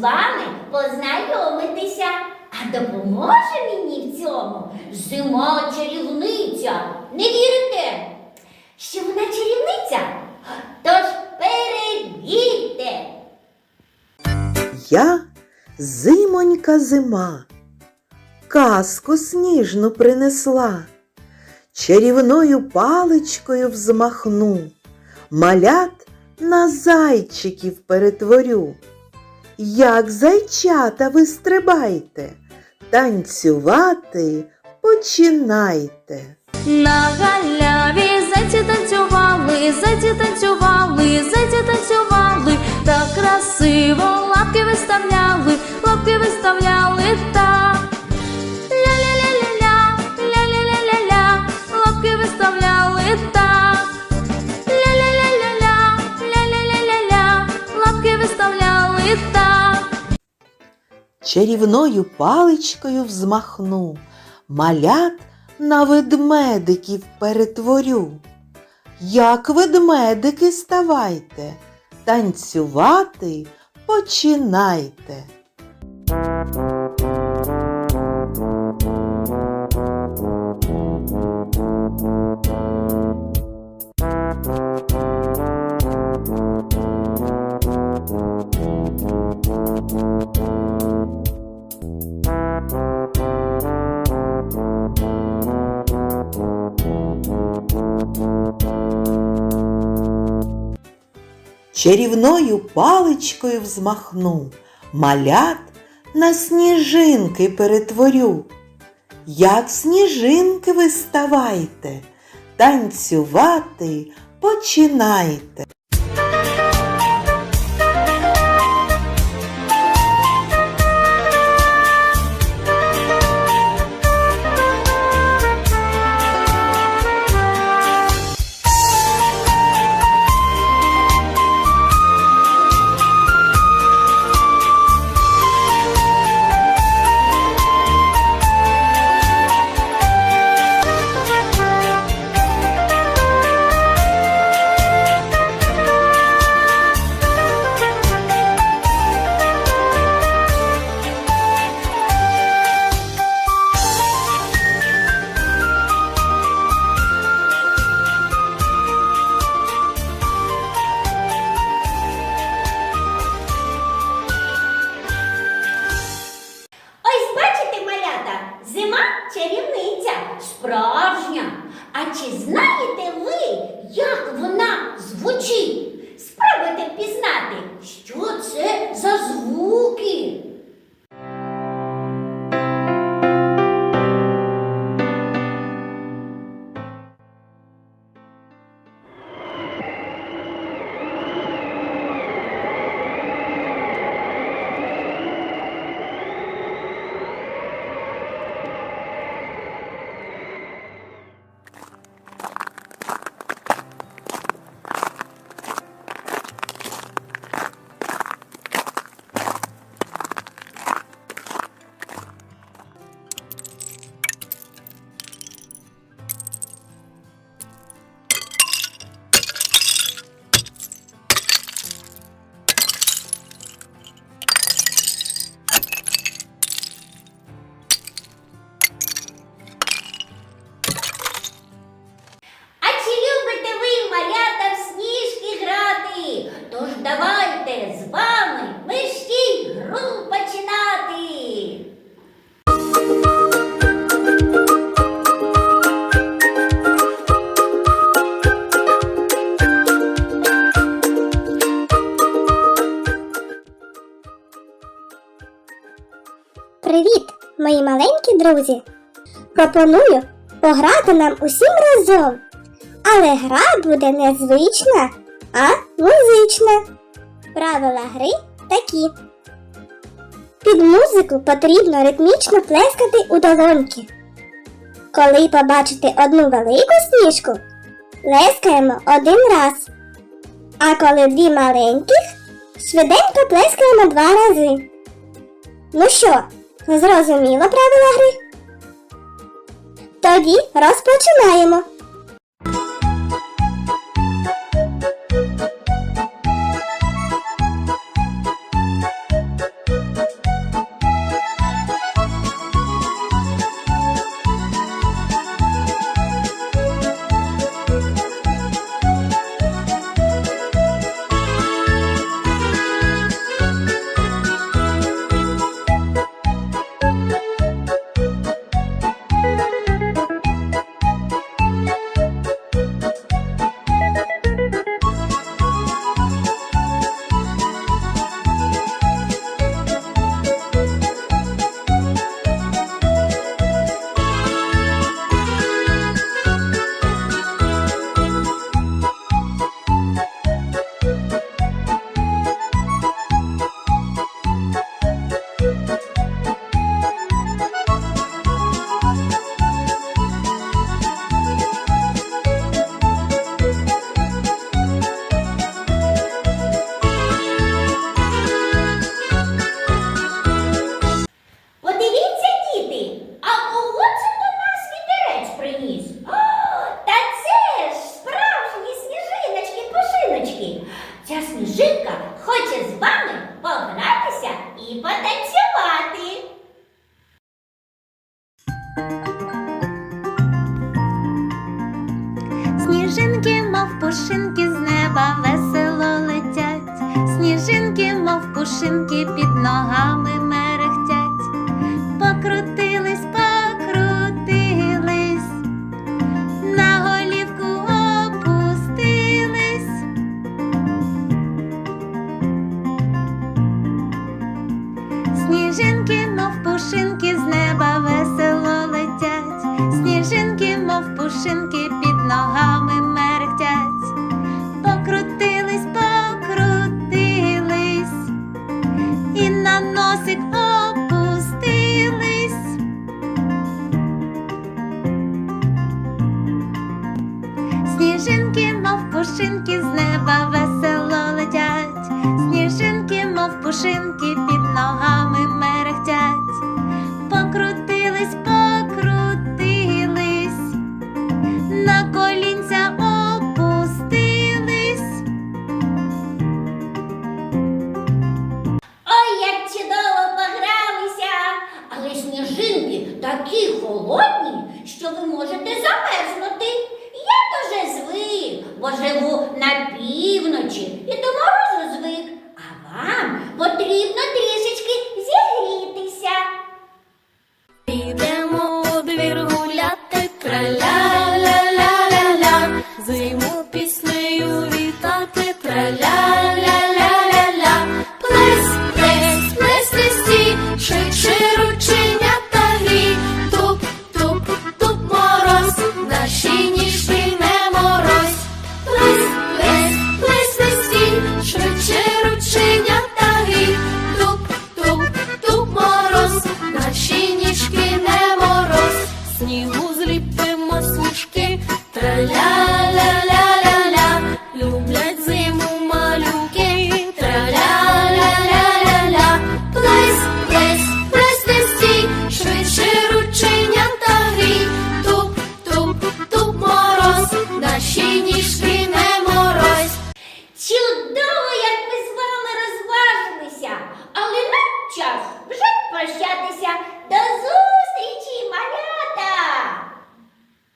вами познайомитися. А допоможе мені в цьому зима чарівниця. Не вірите, що вона чарівниця? Тож перевірте. Я зимонька зима, казку сніжну принесла, чарівною паличкою взмахну, малят на зайчиків перетворю. Як зайчата ви стрибайте, танцювати починайте. На галяві зайці танцювали, зайці танцювали, зайці танцювали, так красиво лапки виставляли, лапки виставляли так. Чарівною паличкою взмахну, малят на ведмедиків перетворю. Як ведмедики ставайте, танцювати починайте. Чарівною паличкою взмахну, малят на сніжинки перетворю. Як сніжинки ви ставайте, танцювати починайте. Справжня. А чи знаєте Привіт, мої маленькі друзі! Пропоную пограти нам усім разом. Але гра буде не звична, а музична. Правила гри такі. Під музику потрібно ритмічно плескати у долоньки. Коли побачите одну велику сніжку, плескаємо один раз. А коли дві маленьких, швиденько плескаємо два рази. Ну що, зрозуміло правила гри? Тоді розпочинаємо. Сніжинки, мов пушинки, з неба весело летять, сніжинки, мов пушинки, під ногами мерехтять. Покрути пушинки з неба весело летять, сніжинки, мов пушинки, під ногами мерехтять, покрутились, покрутились, на колінця опустились. Ой, як чудово погралися, але сніжинки такі холодні, що ви можете півночі і дома